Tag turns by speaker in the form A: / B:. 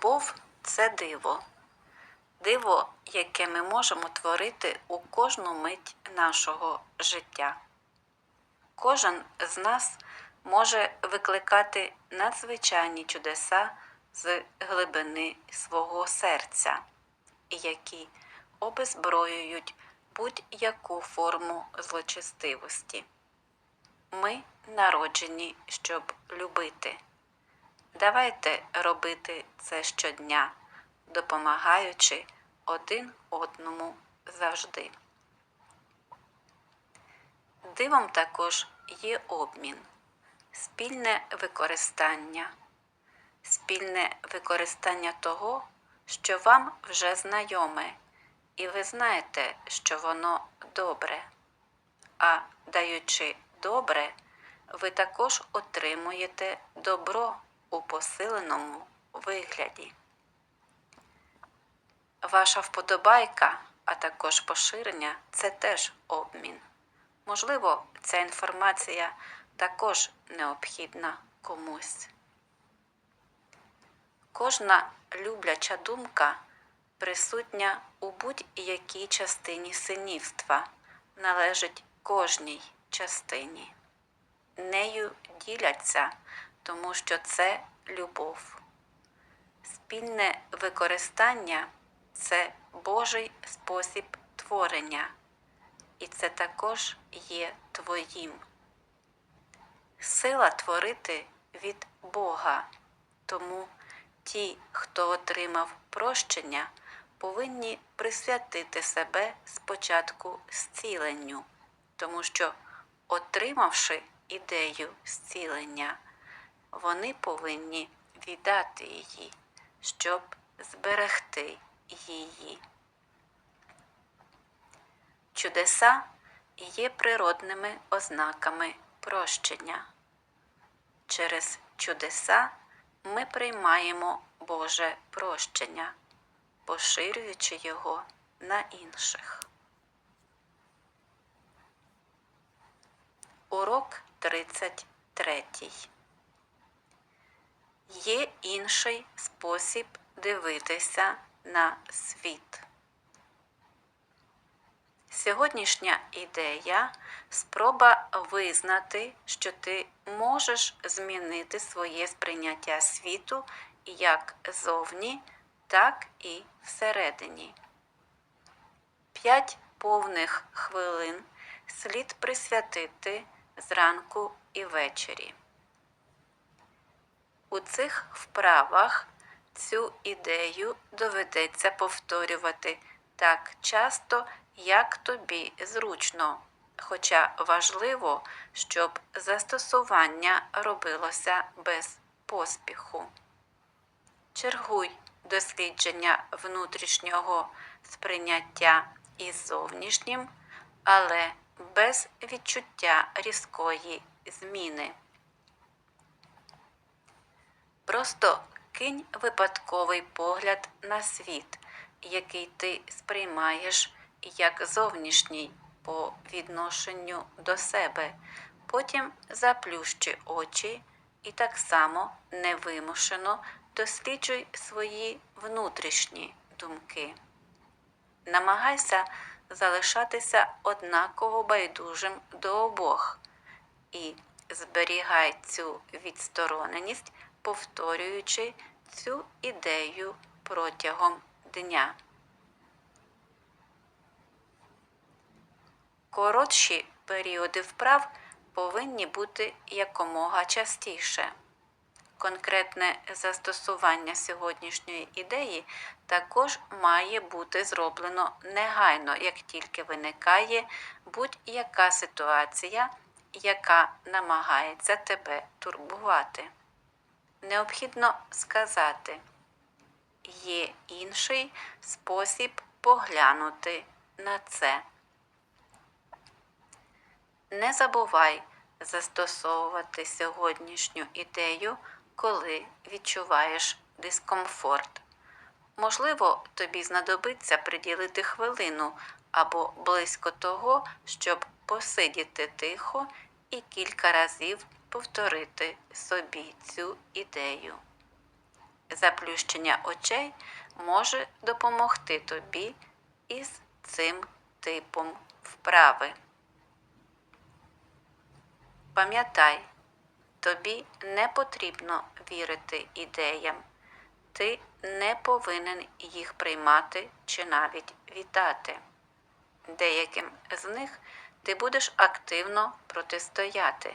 A: Любов це диво. Диво, яке ми можемо творити у кожну мить нашого життя. Кожен з нас може викликати надзвичайні чудеса з глибини свого серця, які обезброюють будь-яку форму злочестивості. Ми народжені, щоб любити. Давайте робити це щодня, допомагаючи один одному завжди. Дивом також є обмін, спільне використання, спільне використання того, що вам вже знайоме, і ви знаєте, що воно добре. А даючи добре, ви також отримуєте добро у посиленому вигляді. Ваша вподобайка, а також поширення це теж обмін. Можливо, ця інформація також необхідна комусь. Кожна любляча думка присутня у будь-якій частині синівства, належить кожній частині. Нею діляться, тому що це любов. Спільне використання це Божий спосіб творення, і це також є твоїм. Сила творити від Бога, тому ті, хто отримав прощення, повинні присвятити себе спочатку зціленню, тому що, отримавши ідею зцілення, вони повинні віддати її, щоб зберегти її. Чудеса є природними ознаками прощення. Через чудеса ми приймаємо Боже прощення, поширюючи його на інших. Урок 33. Є інший спосіб дивитися на світ. Сьогоднішня ідея спроба визнати, що ти можеш змінити своє сприйняття світу як зовні, так і всередині. П'ять повних хвилин слід присвятити зранку і ввечері. У цих вправах цю ідею доведеться повторювати так часто, як тобі зручно, хоча важливо, щоб застосування робилося без поспіху. Чергуй дослідження внутрішнього сприйняття із зовнішнім, але без відчуття різкої зміни. Просто кинь випадковий погляд на світ, який ти сприймаєш як зовнішній по відношенню до себе. Потім заплющи очі і так само невимушено досліджуй свої внутрішні думки. Намагайся залишатися однаково байдужим до обох і зберігай цю відстороненість, повторюючи цю ідею протягом дня. Коротші періоди вправ повинні бути якомога частіше. Конкретне застосування сьогоднішньої ідеї також має бути зроблено негайно, як тільки виникає будь-яка ситуація, яка намагається тебе турбувати. Необхідно сказати, є інший спосіб поглянути на це. Не забувай застосовувати сьогоднішню ідею, коли відчуваєш дискомфорт. Можливо, тобі знадобиться приділити хвилину або близько того, щоб посидіти тихо і кілька разів повторити собі цю ідею. заплющення очей може допомогти тобі із цим типом вправи. Пам'ятай, тобі не потрібно вірити ідеям. Ти не повинен їх приймати чи навіть вітати. Деяким з них ти будеш активно протистояти.